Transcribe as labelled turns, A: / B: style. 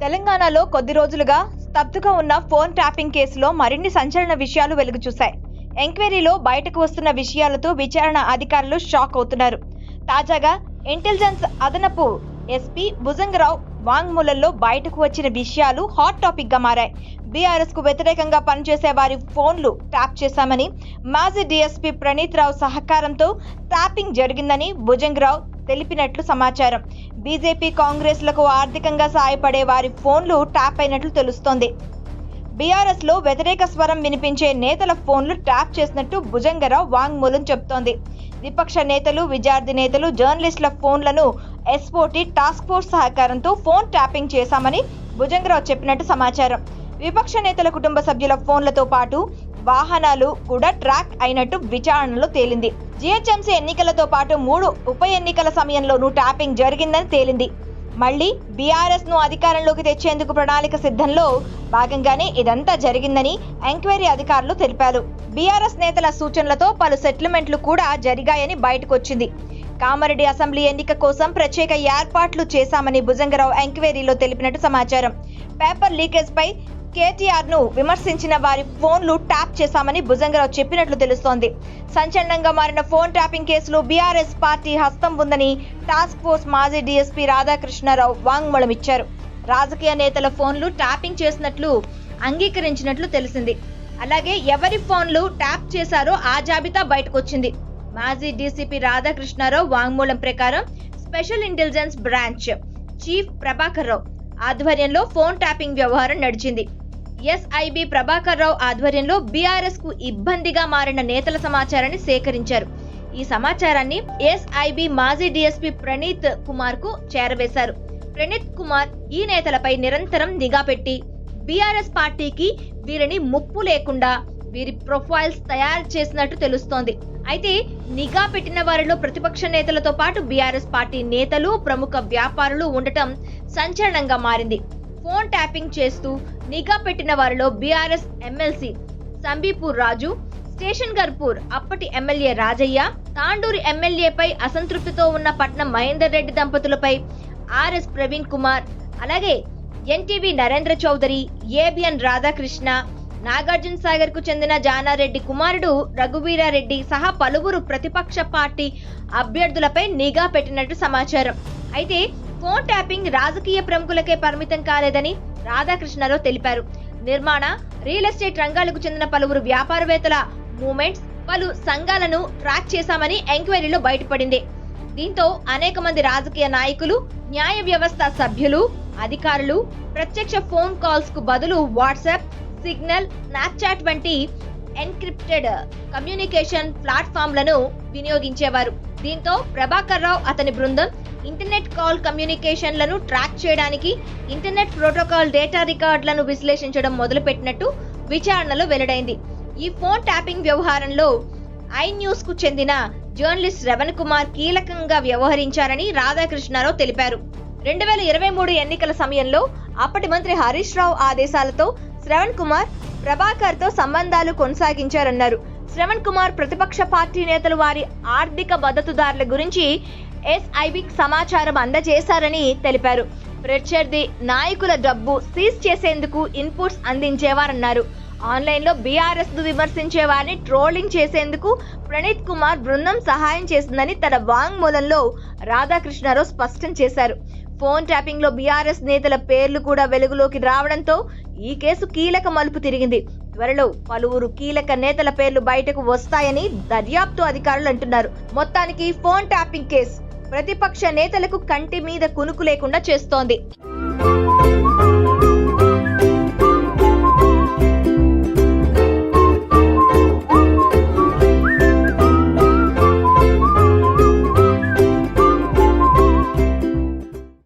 A: తెలంగాణలో కొద్ది రోజులుగా స్తబ్దుగా ఉన్న ఫోన్ ట్యాపింగ్ కేసులో మరిన్ని సంచలన విషయాలు వెలుగు చూశాయి ఎంక్వైరీలో బయటకు వస్తున్న విషయాలతో విచారణ అధికారులు షాక్ అవుతున్నారు. తాజాగా ఇంటెలిజెన్స్ అదనపు ఎస్పీ భుజంగరావు వాంగ్మూలంలో బయటకు వచ్చిన విషయాలు హాట్ టాపిక్గా మారాయి. బీఆర్ఎస్కు వ్యతిరేకంగా పనిచేసే వారి ఫోన్లు ట్యాప్ చేశామని మాజీ డీఎస్పీ ప్రణీత్ రావు సహకారంతో ట్యాపింగ్ జరిగిందని భుజంగరావు తెలిపినట్లు సమాచారం. బీజేపీ కాంగ్రెస్లకు ఆర్థికంగా సాయపడే వారి ఫోన్లు ట్యాప్ అయినట్లు తెలుస్తోంది. బీఆర్ఎస్లో వ్యతిరేక స్వరం వినిపించే నేతల ఫోన్లు ట్యాప్ చేసినట్టు భుజంగరావు వాంగ్మూలం చెబుతోంది. విపక్ష నేతలు విద్యార్థి నేతలు జర్నలిస్టుల ఫోన్లను ఎస్ఓటి టాస్క్ ఫోర్స్ సహకారంతో ఫోన్ ట్యాపింగ్ చేశామని భుజంగరావు చెప్పినట్టు సమాచారం. విపక్ష నేతల కుటుంబ సభ్యుల ఫోన్లతో పాటు వాహనాలు కూడా ట్రాక్ అయినట్టు విచారణలో తేలింది. జీహెచ్ఎంసీ ఎన్నికలతో పాటు మూడు ఉప ఎన్నికల సమయంలోనూ ట్యాపింగ్ జరిగిందని తేలింది. మళ్ళీ బీఆర్ఎస్ను అధికారంలోకి తెచ్చేందుకు ప్రణాళిక సిద్ధంలో భాగంగానే ఇదంతా జరిగిందని ఎంక్వైరీ అధికారులు తెలిపారు. బీఆర్ఎస్ నేతల సూచనలతో పలు సెటిల్మెంట్లు కూడా జరిగాయని బయటకొచ్చింది. కామారెడ్డి అసెంబ్లీ ఎన్నిక కోసం ప్రత్యేక ఏర్పాట్లు చేశామని భుజంగరావు ఎంక్వైరీలో తెలిపినట్టు సమాచారం. పేపర్ లీకేజ్ పై కేటీఆర్ను విమర్శించిన వారి ఫోన్లు ట్యాప్ చేశామని భుజంగరావు చెప్పినట్లు తెలుస్తోంది. సంచలనంగా మారిన ఫోన్ ట్యాపింగ్ కేసులో బీఆర్ఎస్ పార్టీ హస్తం ఉందని టాస్క్ ఫోర్స్ మాజీ డీఎస్పీ రాధాకృష్ణారావు వాంగ్మూలం ఇచ్చారు. రాజకీయ నేతల ఫోన్లు ట్యాపింగ్ చేసినట్లు అంగీకరించినట్లు తెలిసింది. అలాగే ఎవరి ఫోన్లు ట్యాప్ చేశారో ఆ జాబితా బయటకొచ్చింది. మాజీ డీసీపీ రాధాకృష్ణారావు వాంగ్మూలం ప్రకారం special intelligence branch chief Prabhakar Rao ఆధ్వర్యంలో ఫోన్ ట్యాపింగ్ వ్యవహారం నడిచింది. ఎస్ఐబి ప్రభాకర్ రావు ఆధ్వర్యంలో బీఆర్ఎస్కు ఇబ్బందిగా మారిన నేతల సమాచారాన్ని సేకరించారు. ఈ సమాచారాన్ని ఎస్ఐబి మాజీ డీఎస్పీ ప్రణీత్ కుమార్కు చేరవేశారు. ప్రణీత్ కుమార్ ఈ నేతలపై నిరంతరం నిఘా పెట్టి బీఆర్ఎస్ పార్టీకి వీరిని ముప్పు లేకుండా వీరి ప్రొఫైల్స్ తయారు చేసినట్టు తెలుస్తోంది. అయితే నిఘా పెట్టిన వారిలో ప్రతిపక్ష నేతలతో పాటు బీఆర్ఎస్ పార్టీ నేతలు ప్రముఖ వ్యాపారులు ఉండటం సంచలనంగా మారింది. ఫోన్ ట్యాపింగ్ చేస్తూ నిఘా పెట్టిన వారిలో BRS MLC Sambipur Raju station Ghanpur అప్పటి ఎమ్మెల్యే రాజయ్య తాండూరు ఎమ్మెల్యేపై అసంతృప్తితో ఉన్న పట్నం మహేందర్ రెడ్డి దంపతులపై ఆర్ఎస్ ప్రవీణ్ కుమార్ అలాగే ఎన్టీవీ నరేంద్ర చౌదరి ఏబిఎన్ రాధాకృష్ణ నాగార్జున సాగర్కు చెందిన జానారెడ్డి కుమారుడు రఘువీరారెడ్డి సహా పలువురు ప్రతిపక్ష పార్టీ అభ్యర్థులపై నిఘా పెట్టినట్టు సమాచారం. అయితే ఫోన్ ట్యాపింగ్ రాజకీయ ప్రముఖులకే పరిమితం కాలేదని రాధాకృష్ణరావు తెలిపారు. నిర్మాణ రియల్ ఎస్టేట్ రంగాలకు చెందిన పలువురు వ్యాపారవేత్తల మూమెంట్స్ పలు సంఘాలను ట్రాక్ చేశామని ఎంక్వైరీలో బయటపడింది. దీంతో అనేక మంది రాజకీయ నాయకులు న్యాయ వ్యవస్థ సభ్యులు అధికారులు ప్రత్యక్ష ఫోన్ కాల్స్కు బదులు వాట్సాప్ సిగ్నల్ స్నాప్చాట్ వంటి ఎన్క్రిప్టెడ్ కమ్యూనికేషన్ ప్లాట్ఫామ్లను వినియోగించేవారు. దీంతో ప్రభాకర్ రావు అతని బృందం ఇంటర్నెట్ కాల్ కమ్యూనికేషన్లను ట్రాక్ చేయడానికి ఇంటర్నెట్ ప్రోటోకాల్ డేటా రికార్డులను విశ్లేషించడం మొదలుపెట్టినట్టు విచారణలో వెల్లడైంది. ఈ ఫోన్ ట్యాపింగ్ వ్యవహారంలో ఐ న్యూస్కు చెందిన జర్నలిస్ట్ రవణ్ కుమార్ కీలకంగా వ్యవహరించారని రాధాకృష్ణారావు తెలిపారు. రెండు వేల ఇరవై మూడు ఎన్నికల సమయంలో అప్పటి మంత్రి హరీష్ రావు ఆదేశాలతో శ్రవణ్ కుమార్ ప్రభాకర్తో సంబంధాలు కొనసాగించారన్నారు. శ్రవణ్ కుమార్ ప్రతిపక్ష పార్టీ నేతలు వారి ఆర్థిక మద్దతుదారుల గురించి ఎస్ఐబి సమాచారం అందజేశారని తెలిపారు. ప్రత్యర్థి నాయకుల డబ్బు సీజ్ చేసేందుకు ఇన్పుట్స్ అందించేవారన్నారు. ఆన్లైన్లో బీఆర్ఎస్ విమర్శించే వారిని ట్రోలింగ్ చేసేందుకు ప్రణీత్ కుమార్ బృందం సహాయం చేసిందని తన వాంగ్మూలంలో రాధాకృష్ణారావు స్పష్టం చేశారు. ఫోన్ ట్యాపింగ్లో బీఆర్ఎస్ నేతల పేర్లు కూడా వెలుగులోకి రావడంతో ఈ కేసు కీలక మలుపు తిరిగింది. త్వరలో పలువురు కీలక నేతల పేర్లు బయటకు వస్తాయని దర్యాప్తు అధికారులు అంటున్నారు. మొత్తానికి ఫోన్ ట్యాపింగ్ కేసు. ప్రతిపక్ష నేతలకు కంటి మీద కునుకు లేకుండా చేస్తోంది.